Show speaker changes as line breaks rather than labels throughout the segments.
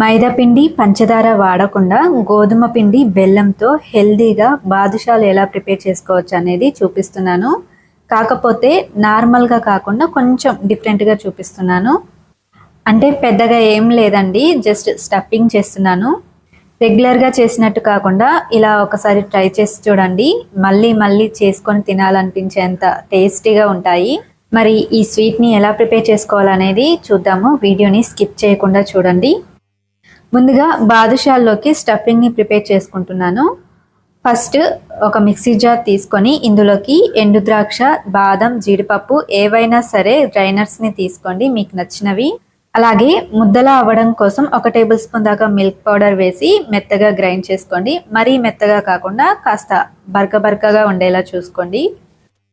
మైదాపిండి పంచదార వాడకుండా గోధుమ పిండి బెల్లంతో హెల్దీగా బాదుషాలు ఎలా ప్రిపేర్ చేసుకోవచ్చు అనేది చూపిస్తున్నాను. కాకపోతే నార్మల్గా కాకుండా కొంచెం డిఫరెంట్గా చూపిస్తున్నాను. అంటే పెద్దగా ఏం లేదండి జస్ట్ స్టఫింగ్ చేస్తున్నాను. రెగ్యులర్గా చేసినట్టు కాకుండా ఇలా ఒకసారి ట్రై చేసి చూడండి. మళ్ళీ మళ్ళీ చేసుకొని తినాలనిపించేంత టేస్టీగా ఉంటాయి. మరి ఈ స్వీట్ని ఎలా ప్రిపేర్ చేసుకోవాలనేది చూద్దాము. వీడియోని స్కిప్ చేయకుండా చూడండి. ముందుగా బాదుషాల్లోకి స్టఫింగ్ని ప్రిపేర్ చేసుకుంటున్నాను. ఫస్ట్ ఒక మిక్సీ జార్ తీసుకొని ఇందులోకి ఎండు ద్రాక్ష బాదం జీడిపప్పు ఏవైనా సరే డ్రైనర్స్ని తీసుకోండి మీకు నచ్చినవి. అలాగే ముద్దలా అవ్వడం కోసం ఒక టేబుల్ స్పూన్ దాకా మిల్క్ పౌడర్ వేసి మెత్తగా గ్రైండ్ చేసుకోండి. మరీ మెత్తగా కాకుండా కాస్త బరక బరకగా ఉండేలా చూసుకోండి.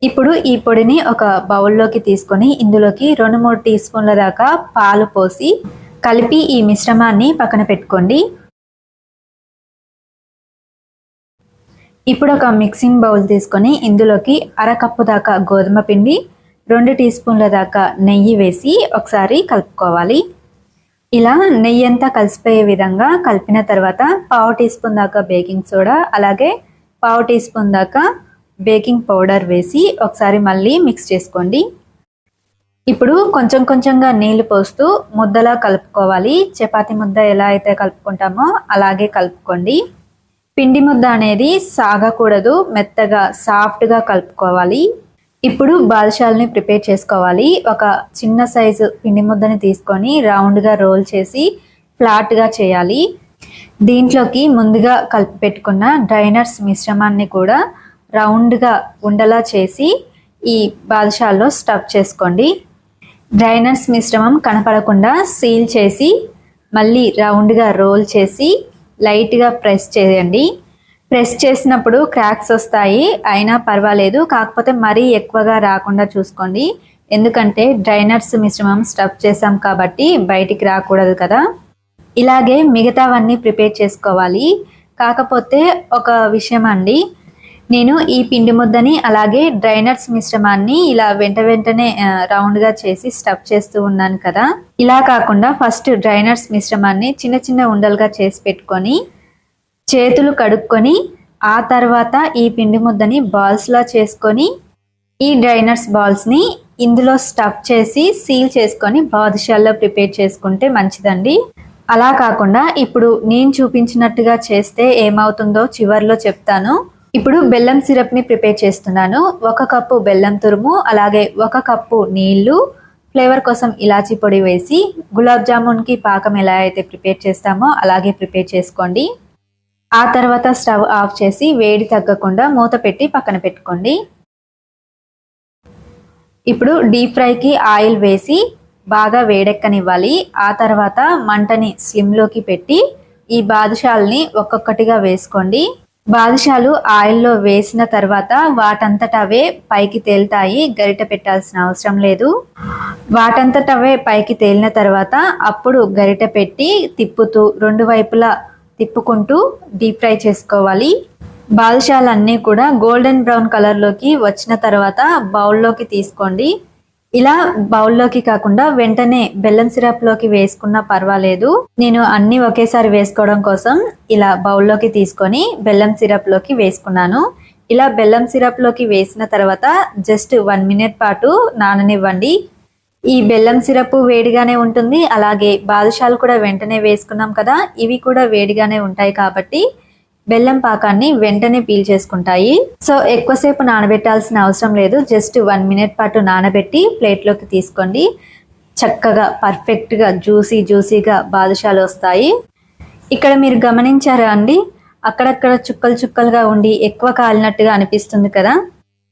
ఇప్పుడు ఈ పొడిని ఒక బౌల్లోకి తీసుకొని ఇందులోకి రెండు మూడు టీ స్పూన్ల దాకా పాలు పోసి కలిపి ఈ మిశ్రమాన్ని పక్కన పెట్టుకోండి. ఇప్పుడు ఒక మిక్సింగ్ బౌల్ తీసుకొని ఇందులోకి అరకప్పు దాకా గోధుమ పిండి రెండు టీ స్పూన్ల దాకా నెయ్యి వేసి ఒకసారి కలుపుకోవాలి. ఇలా నెయ్యి అంతా కలిసిపోయే విధంగా కలిపిన తర్వాత పావు టీ స్పూన్ దాకా బేకింగ్ సోడా అలాగే పావు టీ స్పూన్ దాకా బేకింగ్ పౌడర్ వేసి ఒకసారి మళ్ళీ మిక్స్ చేసుకోండి. ఇప్పుడు కొంచెం కొంచెంగా నీళ్ళు పోస్తూ ముద్దలా కలుపుకోవాలి. చపాతి ముద్ద ఎలా అయితే కలుపుకుంటామో అలాగే కలుపుకోండి. పిండి ముద్ద అనేది సాగకూడదు మెత్తగా సాఫ్ట్గా కలుపుకోవాలి. ఇప్పుడు బాదుషాలని ప్రిపేర్ చేసుకోవాలి. ఒక చిన్న సైజు పిండి ముద్దని తీసుకొని రౌండ్గా రోల్ చేసి ఫ్లాట్గా చేయాలి. దీంట్లోకి ముందుగా కలిపి పెట్టుకున్న డ్రైనర్స్ మిశ్రమాన్ని కూడా రౌండ్గా ఉండలా చేసి ఈ బాదుషాల్లో స్టఫ్ చేసుకోండి. డ్రైనర్స్ మిశ్రమం కనపడకుండా సీల్ చేసి మళ్ళీ రౌండ్గా రోల్ చేసి లైట్గా ప్రెస్ చేయండి. ప్రెస్ చేసినప్పుడు క్రాక్స్ వస్తాయి. అయినా పర్వాలేదు. కాకపోతే మరీ ఎక్కువగా రాకుండా చూసుకోండి. ఎందుకంటే డ్రైనర్స్ మిశ్రమం స్టఫ్ చేసాం కాబట్టి బయటికి రాకూడదు కదా. ఇలాగే మిగతావన్నీ ప్రిపేర్ చేసుకోవాలి. కాకపోతే ఒక విషయం అండి. నేను ఈ పిండి ముద్దని అలాగే డ్రైనర్స్ మిశ్రమాన్ని ఇలా వెంట వెంటనే రౌండ్గా చేసి స్టఫ్ చేస్తూ ఉన్నాను కదా. ఇలా కాకుండా ఫస్ట్ డ్రైనర్స్ మిశ్రమాన్ని చిన్న చిన్న ఉండలుగా చేసి పెట్టుకొని చేతులు కడుక్కొని ఆ తర్వాత ఈ పిండి ముద్దని బాల్స్లా చేసుకొని ఈ డ్రైనర్స్ బాల్స్ని ఇందులో స్టఫ్ చేసి సీల్ చేసుకొని బాదుషాల్లో ప్రిపేర్ చేసుకుంటే మంచిదండి. అలా కాకుండా ఇప్పుడు నేను చూపించినట్టుగా చేస్తే ఏమవుతుందో చివర్లో చెప్తాను. ఇప్పుడు బెల్లం సిరప్ని ప్రిపేర్ చేస్తున్నాను. ఒక కప్పు బెల్లం తురుము అలాగే ఒక కప్పు నీళ్ళు ఫ్లేవర్ కోసం ఇలాచీ పొడి వేసి గులాబ్ జామున్కి పాకం ఎలా అయితే ప్రిపేర్ చేస్తామో అలాగే ప్రిపేర్ చేసుకోండి. ఆ తర్వాత స్టవ్ ఆఫ్ చేసి వేడి తగ్గకుండా మూత పెట్టి పక్కన పెట్టుకోండి. ఇప్పుడు డీప్ ఫ్రైకి ఆయిల్ వేసి బాగా వేడెక్కనివ్వాలి. ఆ తర్వాత మంటని స్లిమ్లోకి పెట్టి ఈ బాదుషాల్ని ఒక్కొక్కటిగా వేసుకోండి. బాదుషాలు ఆయిల్లో వేసిన తర్వాత వాటంతటవే పైకి తేలుతాయి. గరిట పెట్టాల్సిన అవసరం లేదు. వాటంతటవే పైకి తేలిన తర్వాత అప్పుడు గరిట పెట్టి తిప్పుతూ రెండు వైపులా తిప్పుకుంటూ డీప్ ఫ్రై చేసుకోవాలి. బాదుషాలన్నీ కూడా గోల్డెన్ బ్రౌన్ కలర్లోకి వచ్చిన తర్వాత బౌల్లోకి తీసుకోండి. ఇలా బౌల్లోకి కాకుండా వెంటనే బెల్లం సిరప్లోకి వేసుకున్నా పర్వాలేదు. నేను అన్ని ఒకేసారి వేసుకోవడం కోసం ఇలా బౌల్లోకి తీసుకొని బెల్లం సిరప్లోకి వేసుకున్నాను. ఇలా బెల్లం సిరప్లోకి వేసిన తర్వాత జస్ట్ వన్ మినిట్ పాటు నాననివ్వండి. ఈ బెల్లం సిరప్ వేడిగానే ఉంటుంది. అలాగే బాదుషాలు కూడా వెంటనే వేసుకున్నాం కదా ఇవి కూడా వేడిగానే ఉంటాయి కాబట్టి బెల్లం పాకాన్ని వెంటనే పీల్ చేసుకుంటాయి. సో ఎక్కువసేపు నానబెట్టాల్సిన అవసరం లేదు. జస్ట్ వన్ మినిట్ పాటు నానబెట్టి ప్లేట్లోకి తీసుకోండి. చక్కగా పర్ఫెక్ట్గా జ్యూసీ జ్యూసీగా బాదుషాలు వస్తాయి. ఇక్కడ మీరు గమనించారా అండి? అక్కడక్కడ చుక్కలు చుక్కలుగా ఉండి ఎక్కువ కాలినట్టుగా అనిపిస్తుంది కదా?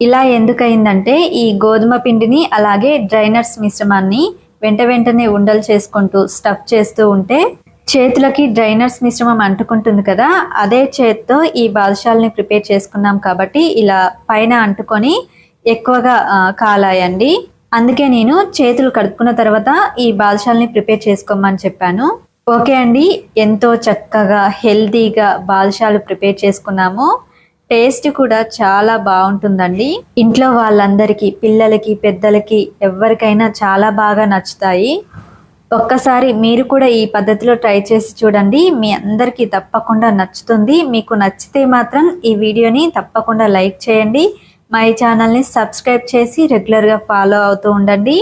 ఇలా ఎందుకయిందంటే ఈ గోధుమ పిండిని అలాగే డ్రైనర్స్ మిశ్రమాన్ని వెంట వెంటనే ఉండలు చేసుకుంటూ స్టఫ్ చేస్తూ ఉంటే చేతులకి డ్రైనర్స్ మిశ్రమం అంటుకుంటుంది కదా అదే చేత్తో ఈ బాదుషాలని ప్రిపేర్ చేసుకున్నాం కాబట్టి ఇలా పైన అంటుకొని ఎక్కువగా కాలాయండి. అందుకే నేను చేతులు కడుక్కున్న తర్వాత ఈ బాదుషాలని ప్రిపేర్ చేసుకోమని చెప్పాను. ఓకే అండి ఎంతో చక్కగా హెల్తీగా బాదుషాలు ప్రిపేర్ చేసుకున్నాము. టేస్ట్ కూడా చాలా బాగుంటుందండి. ఇంట్లో వాళ్ళందరికీ పిల్లలకి పెద్దలకి ఎవరికైనా చాలా బాగా నచ్చుతాయి. ఒక్కసారి మీరు కూడా ఈ పద్ధతిలో ట్రై చేసి చూడండి. మీ అందరికీ తప్పకుండా నచ్చుతుంది. మీకు నచ్చితే మాత్రం ఈ వీడియోని తప్పకుండా లైక్ చేయండి. మై ఛానల్ని సబ్స్క్రైబ్ చేసి రెగ్యులర్గా ఫాలో అవుతూ ఉండండి.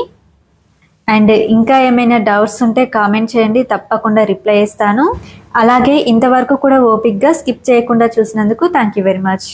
అండ్ ఇంకా ఏమైనా డౌట్స్ ఉంటే కామెంట్ చేయండి. తప్పకుండా రిప్లై ఇస్తాను. అలాగే ఇంతవరకు కూడా ఓపిక్గా స్కిప్ చేయకుండా చూసినందుకు థ్యాంక్ యూ వెరీ మచ్.